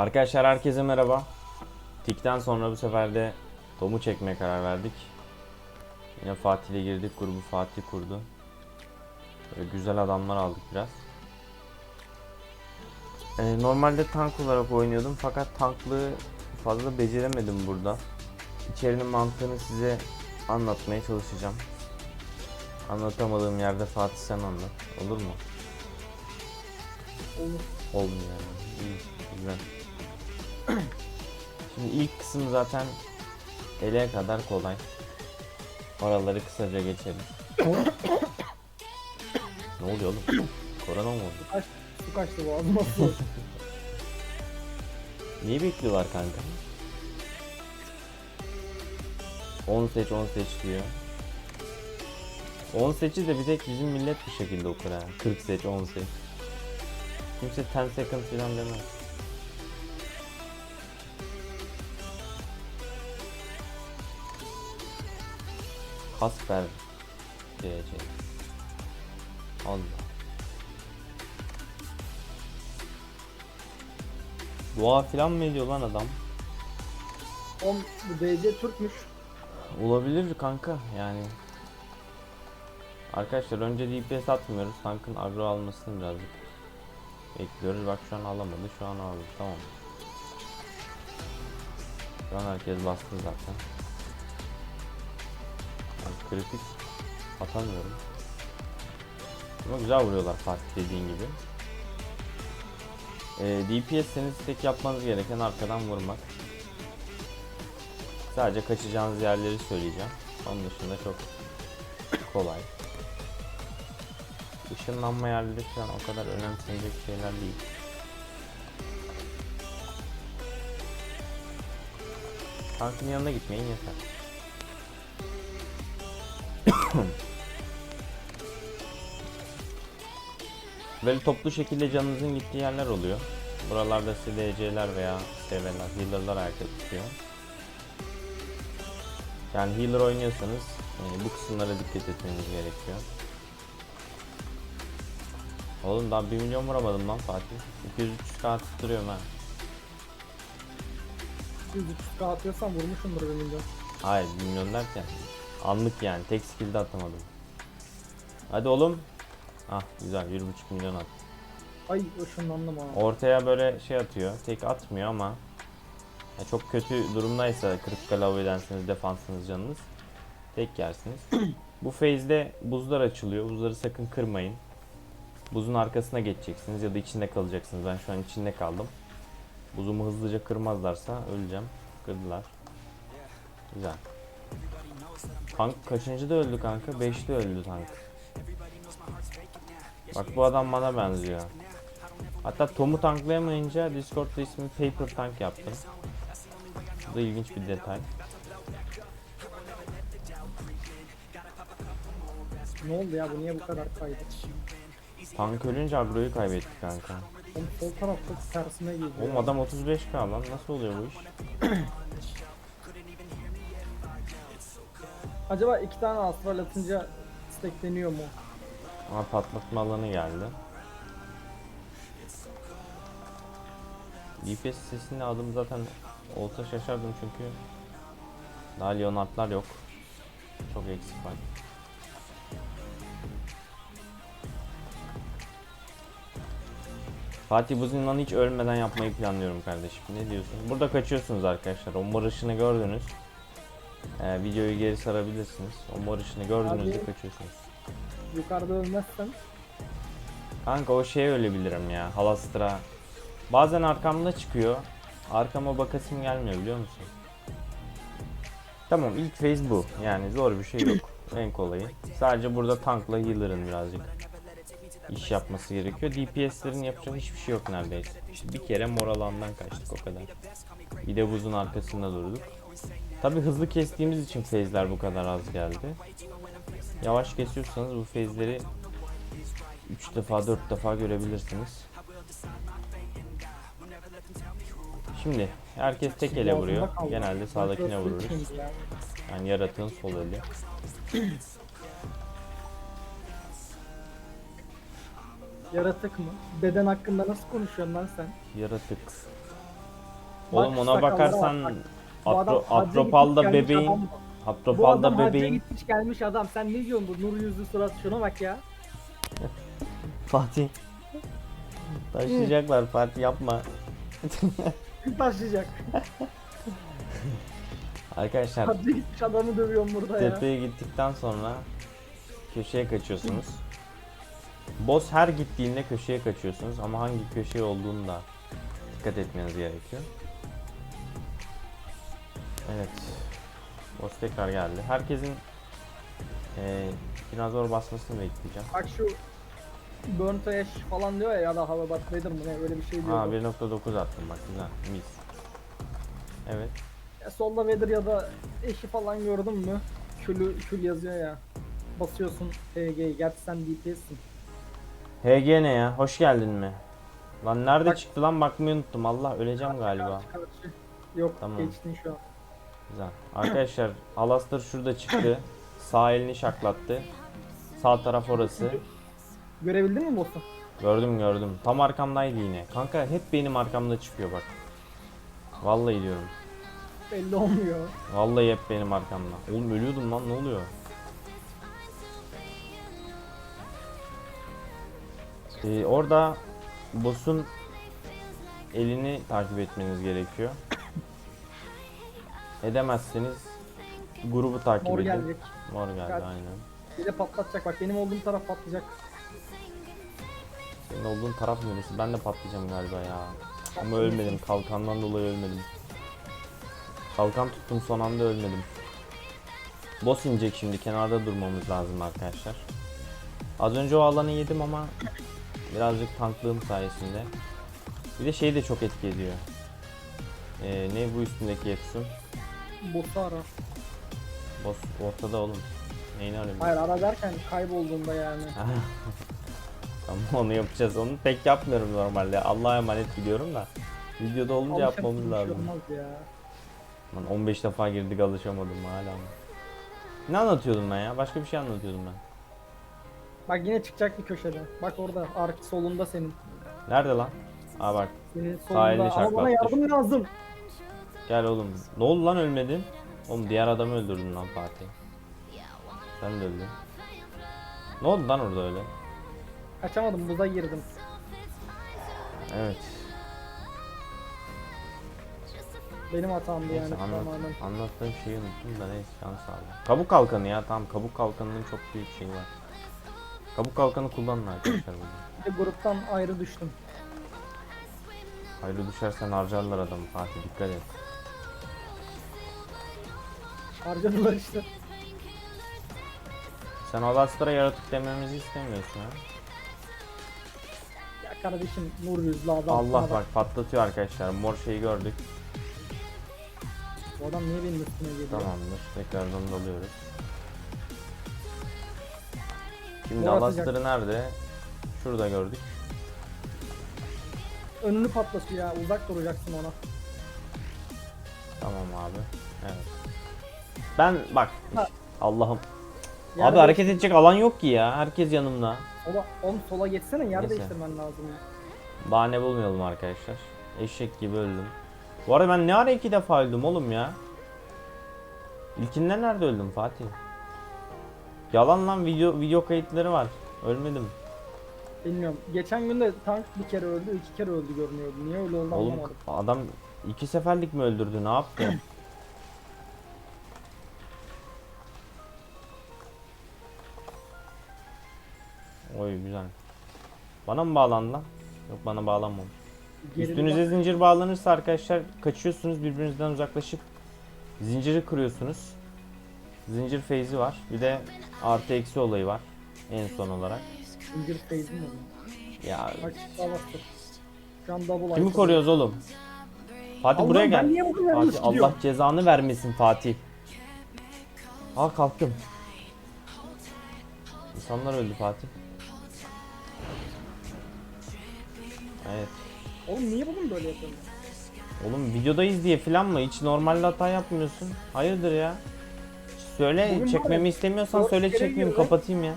Arkadaşlar herkese merhaba. Tik'ten sonra bu sefer de Tom'u çekmeye karar verdik. Yine Fatih ile girdik. Grubu Fatih kurdu. Böyle güzel adamlar aldık biraz. Ee, normalde tank olarak oynuyordum fakat tanklığı fazla beceremedim burada. İçerinin mantığını size anlatmaya çalışacağım. Anlatamadığım yerde Fatih sen anlat. Olur mu? Olur. Olmuyor yani. İyi, güzel. Şimdi ilk kısım zaten ele kadar kolay. Oraları kısaca geçelim. ne oluyor oğlum? Korona mı oldu? Kaç, su kaçtı boğazıma su. Neyi bekliyorlar kanka? 10 seç 10 seç diyor. 10 seçi de bir tek bizim millet bu şekilde okur ha. 40 seç 10 seç. Kimse 10 second falan demez. Kasper diyecek. Allah. Dua filan mı ediyor lan adam? On, bu DC Türkmüş. Olabilir kanka yani. Arkadaşlar önce DPS atmıyoruz. Tankın agro almasını birazcık bekliyoruz. Bak şu an alamadı. Şu an aldı. Tamam. Şu an herkes bastı zaten. Kritik atamıyorum. Ama güzel vuruyorlar Fatih dediğin gibi. Ee, DPS'seniz tek yapmanız gereken arkadan vurmak. Sadece kaçacağınız yerleri söyleyeceğim. Onun dışında çok kolay. Işınlanma yerleri falan o kadar önemsenecek şeyler değil. Tankın yanına gitmeyin yeter. Böyle toplu şekilde canınızın gittiği yerler oluyor. Buralarda SDC'ler veya SV'ler, healer'lar ayakta tutuyor. Yani healer oynuyorsanız bu kısımlara dikkat etmeniz gerekiyor. Oğlum daha 1 milyon vuramadım lan Fatih. 200-300k tutturuyorum ha. 100 atıyorsan vurmuşumdur bir milyon. Hayır 1 milyon derken anlık yani tek skill'de atamadım. Hadi oğlum. Ah güzel 1.5 milyon at. Ay ışınlandım ha. Ortaya böyle şey atıyor. Tek atmıyor ama ya çok kötü durumdaysa kritikal hava edenseniz defansınız canınız tek yersiniz. Bu phase'de buzlar açılıyor. Buzları sakın kırmayın. Buzun arkasına geçeceksiniz ya da içinde kalacaksınız. Ben şu an içinde kaldım. Buzumu hızlıca kırmazlarsa öleceğim. Kırdılar. Güzel. Tank kaçıncı da öldü kanka? 5'te öldü tank. Bak bu adam bana benziyor. Hatta Tom'u tanklayamayınca Discord'da ismini Paper Tank yaptım. Bu da ilginç bir detay. Ne oldu ya bu niye bu kadar kaydı? Tank ölünce agroyu kaybettik kanka. Oğlum sol tarafta tersine girdi. Oğlum adam 35k lan nasıl oluyor bu iş? Acaba iki tane astral atınca stackleniyor mu? Ama patlatma alanı geldi. DPS sesini aldım zaten olsa şaşardım çünkü daha Leonard'lar yok. Çok eksik var. Fatih bu hiç ölmeden yapmayı planlıyorum kardeşim. Ne diyorsun? Burada kaçıyorsunuz arkadaşlar. O mor ışını gördünüz. Ee, videoyu geri sarabilirsiniz. O mor ışını gördüğünüzde Abi. kaçıyorsunuz. Yukarıda ölmezsen Kanka o şeye ölebilirim ya. Halastra. Bazen arkamda çıkıyor. Arkama bakasım gelmiyor biliyor musun? Tamam ilk phase bu. Yani zor bir şey yok. en kolayı. Sadece burada tankla healer'ın birazcık iş yapması gerekiyor. DPS'lerin yapacağı hiçbir şey yok neredeyse. İşte bir kere mor alandan kaçtık o kadar. Bir de buzun arkasında durduk. Tabi hızlı kestiğimiz için phase'ler bu kadar az geldi. Yavaş kesiyorsanız bu phase'leri 3 defa 4 defa görebilirsiniz. Şimdi herkes tek ele vuruyor. Genelde sağdakine vururuz. Yani yaratığın sol eli. Yaratık mı? Beden hakkında nasıl konuşuyorsun lan sen? Yaratık. Oğlum ona bakarsan bak. Bu adam Atro, hacca Atropal'da gitmiş gelmiş bebeğin adam. Bu Atropal'da adam hacca bebeğin gitmiş gelmiş adam. Sen ne diyorsun bu nur yüzlü surat şuna bak ya. Fatih Taşıyacaklar Fatih yapma. Kim taşıyacak? Arkadaşlar Hacca gitmiş adamı dövüyorum burada ya. tepeye gittikten sonra köşeye kaçıyorsunuz. Boss her gittiğinde köşeye kaçıyorsunuz ama hangi köşe olduğunu da dikkat etmeniz gerekiyor. Evet. Boss tekrar geldi. Herkesin eee dinozor basmasını bekleyeceğim. Bak şu Burn to Ash falan diyor ya ya da Hava Bat Vader mı ne öyle bir şey diyor. Ha 1.9 attım bak güzel mis. Evet. Ya solda Vader ya da eşi falan gördün mü? Külü, kül yazıyor ya. Basıyorsun TG'yi. Gerçi sen DPS'sin. HG ne ya? Hoş geldin mi? Lan nerede Bak- çıktı lan bakmayı unuttum. Allah öleceğim galiba. Karşı karşı. Yok Tamam. geçtin şu an. Güzel. Arkadaşlar Alastor şurada çıktı. Sağ elini şaklattı. Sağ taraf orası. Görebildin mi boss'u? Gördüm gördüm. Tam arkamdaydı yine. Kanka hep benim arkamda çıkıyor bak. Vallahi diyorum. Belli olmuyor. Vallahi hep benim arkamda. Oğlum ölüyordum lan ne oluyor? Ee, orada boss'un elini takip etmeniz gerekiyor. Edemezseniz grubu takip Mor edin. gelecek. Mor geldi Gel. aynen. Bir de patlatacak bak benim olduğum taraf patlayacak. Senin olduğun taraf neresi? Ben de patlayacağım galiba ya. Ama ölmedim. Kalkandan dolayı ölmedim. Kalkan tuttum son anda ölmedim. Boss inecek şimdi. Kenarda durmamız lazım arkadaşlar. Az önce o alanı yedim ama birazcık tanklığım sayesinde. Bir de şey de çok etki ediyor. Ee, ne bu üstündeki Efsun? Boss'u ara. Boss ortada oğlum. Neyini arıyorum? Hayır ara derken kaybolduğunda yani. Tamam onu yapacağız. Onu pek yapmıyorum normalde. Allah'a emanet gidiyorum da. Videoda olunca yapmamız Alışamadığım bir şey lazım. ya. Lan 15 defa girdik alışamadım hala. Ne anlatıyordum ben ya? Başka bir şey anlatıyordum ben. Bak yine çıkacak bir köşede. Bak orada ark solunda senin. Nerede lan? Aa bak Senin solunda. Ama bana yardım lazım. Gel oğlum. Ne oldu lan ölmedin? Oğlum diğer adamı öldürdün lan Fatih. Sen de öldün. Ne oldu lan orada öyle? Kaçamadım buza girdim. Evet. Benim hatamdı Neyse yani anlat, tamamen. anlattığım şeyi unuttum da neyse şans sağlık. Kabuk kalkanı ya tamam kabuk kalkanının çok büyük şeyi var. Kabuk kalkanı kullanın arkadaşlar burada. Bir de gruptan ayrı düştüm. Hayırlı düşersen harcarlar adamı Fatih dikkat et. Harcadılar işte. Sen Alastra yaratık dememizi istemiyorsun ha. Ya kardeşim nur yüzlü adam. Allah bak patlatıyor arkadaşlar. Mor şeyi gördük. Bu adam niye benim üstüme geliyor? Tamamdır. Tekrardan dalıyoruz. Şimdi. Alastra'ı nerede? Şurada gördük. Önünü patlatıyor ya. Uzak duracaksın ona. Tamam abi. Evet. Ben bak Ha. Allah'ım. Yer Abi hareket edecek alan yok ki ya. Herkes yanımda. Sola, oğlum sola geçsene yer Neyse. değiştirmen lazım. Bahane bulmayalım arkadaşlar. Eşek gibi öldüm. Bu arada ben ne ara iki defa öldüm oğlum ya? İlkinde nerede öldüm Fatih? Yalan lan video video kayıtları var. Ölmedim. Bilmiyorum. Geçen gün de tank bir kere öldü, iki kere öldü görünüyordu. Niye öyle oldu Oğlum anlamadım. adam iki seferlik mi öldürdü? Ne yaptı? Oy güzel. Bana mı bağlandı lan? Yok bana bağlanmamış. Geride Üstünüze bak- zincir bağlanırsa arkadaşlar kaçıyorsunuz birbirinizden uzaklaşıp zinciri kırıyorsunuz. Zincir feyzi var. Bir de artı eksi olayı var. En son olarak. Zincir phase mi? Ya Bak kimi koruyoruz oğlum? Fatih buraya gel. Fatih Allah cezanı vermesin Fatih. Aa kalktım. İnsanlar öldü Fatih. Evet. Oğlum niye bugün böyle yapıyorsun? Oğlum videodayız diye filan mı? Hiç normalde hata yapmıyorsun. Hayırdır ya? Söyle Bugün var çekmemi ya, istemiyorsan söyle çekmeyeyim kapatayım ya.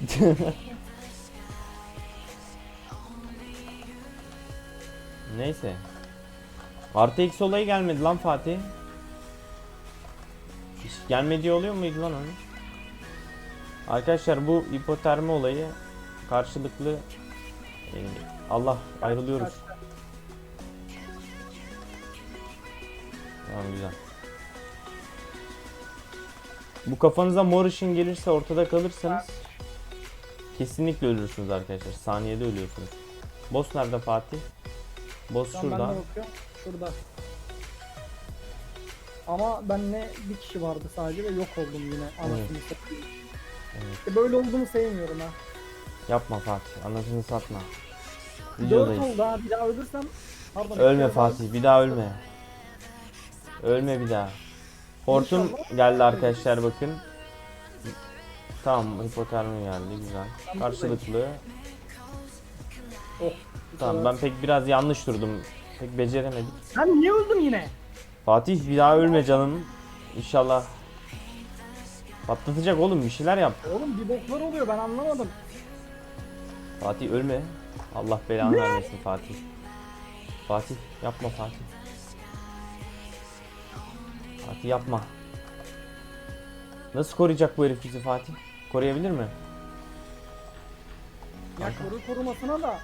Neyse. Artı eksi olayı gelmedi lan Fatih. Hiç gelmediği oluyor muydu lan onun? Arkadaşlar bu hipotermi olayı karşılıklı e, Allah ayrılıyoruz. Tamam güzel. Bu kafanıza mor ışın gelirse ortada kalırsanız kesinlikle ölürsünüz arkadaşlar. Saniyede ölüyorsunuz. Boss nerede Fatih? Boss Şu an ben şurada. de bakıyorum. Şurada. Ama benle bir kişi vardı sadece ve yok oldum yine. Anasını satayım. Evet. İşte böyle olduğumu sevmiyorum ha. Yapma Fatih. Anasını satma. 4 Videodayız. oldu ha bir daha ölürsem. Pardon. Ölme Fatih. Bir daha ölme. Ölme bir daha. Hortum İnşallah. geldi arkadaşlar bakın. Tamam hipotermi geldi güzel. Ben Karşılıklı. Oh. Tamam ben pek biraz yanlış durdum. Pek beceremedik. Sen niye öldün yine? Fatih bir daha ölme canım. İnşallah. Patlatacak oğlum bir şeyler yap. Oğlum bir boklar oluyor ben anlamadım. Fatih ölme. Allah belanı vermesin Fatih. Fatih yapma Fatih. Fatih yapma. Nasıl koruyacak bu herif bizi Fatih? Koruyabilir mi? Ya koru korumasına da.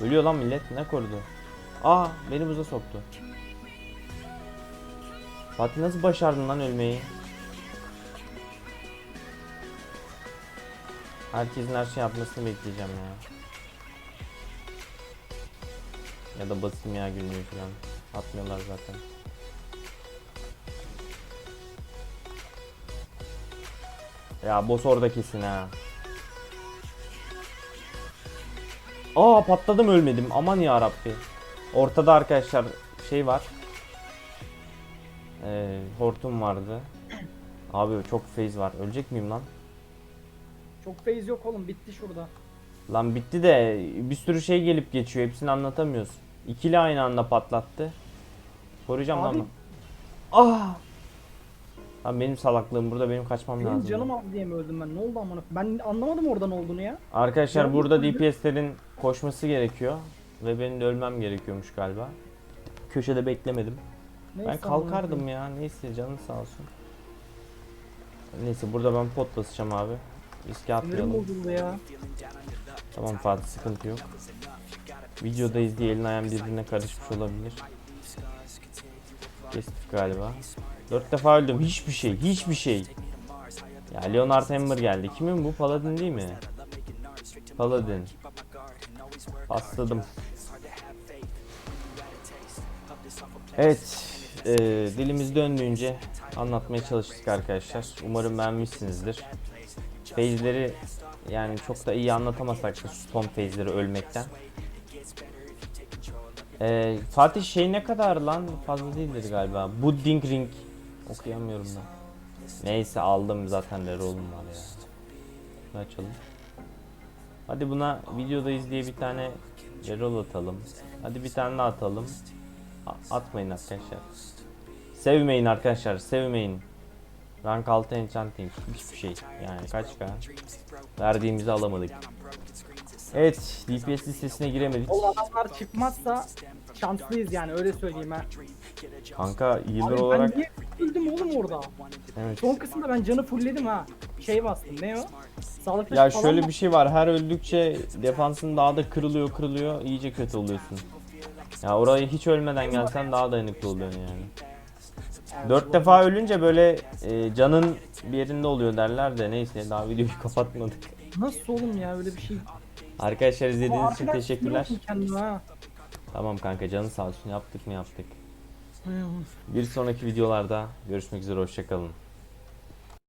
Ölüyor lan millet. Ne korudu? Aa beni buza soktu. Fatih nasıl başardın lan ölmeyi? Herkesin her şey yapmasını bekleyeceğim ya. Ya da basayım ya günlüğü falan. Atmıyorlar zaten. Ya boss orada kesin ha. Aa patladım ölmedim. Aman ya Rabbi. Ortada arkadaşlar şey var. Ee, hortum vardı. Abi çok phase var. Ölecek miyim lan? Çok phase yok oğlum bitti şurada. Lan bitti de bir sürü şey gelip geçiyor. Hepsini anlatamıyoruz. İkili aynı anda patlattı. Koruyacağım lan Abi- ben. Ah! Lan benim salaklığım burada benim kaçmam Benim lazım. canım az diye mi öldüm ben? Ne oldu amına? Ben anlamadım oradan olduğunu ya. Arkadaşlar Canım burada öldü. DPS'lerin koşması gerekiyor. Ve benim de ölmem gerekiyormuş galiba. Köşede beklemedim. Neyse, Ben kalkardım ya. Neyse canın sağ olsun. Neyse burada ben pot basacağım abi. Riske. Sinirim atmayalım. bozuldu ya. Tamam Fatih sıkıntı yok. Videodayız diye elin ayağın birbirine karışmış olabilir. Kestik galiba. Dört defa öldüm. Hiçbir şey. Hiçbir şey. Ya Leonard Hammer geldi. Kimin bu? Paladin değil mi? Paladin. Pasladım. Evet. E, dilimiz döndüğünce anlatmaya çalıştık arkadaşlar. Umarım beğenmişsinizdir. Phase'leri yani çok da iyi anlatamasak da son phase'leri ölmekten. Ee, Fatih şey ne kadar lan? Fazla değildir galiba. Budding Ring. Okuyamıyorum da. Neyse aldım zaten Reroll'um var ya. Bunu açalım. Hadi buna videodayız diye bir tane Reroll atalım. Hadi bir tane atalım. A- atmayın arkadaşlar. Sevmeyin arkadaşlar, sevmeyin. Rank 6 enchanting hiçbir şey yani kaç k verdiğimizi alamadık. Evet DPS listesine giremedik. O adamlar çıkmazsa şanslıyız yani öyle söyleyeyim ha. Kanka yıllar Abi olarak ben niye öldüm oğlum orada? evet. Son kısımda ben canı fullledim ha. Şey bastım ne o? Sağlık Ya falan şöyle bastım. bir şey var her öldükçe defansın daha da kırılıyor kırılıyor iyice kötü oluyorsun. Ya orayı hiç ölmeden gelsen daha dayanıklı oluyorsun yani. Dört defa ölünce böyle e, canın bir yerinde oluyor derler de neyse daha videoyu kapatmadık. Nasıl oğlum ya öyle bir şey? Arkadaşlar izlediğiniz için teşekkürler. ha. Tamam kanka canın sağ olsun yaptık mı yaptık. Bir sonraki videolarda görüşmek üzere hoşçakalın.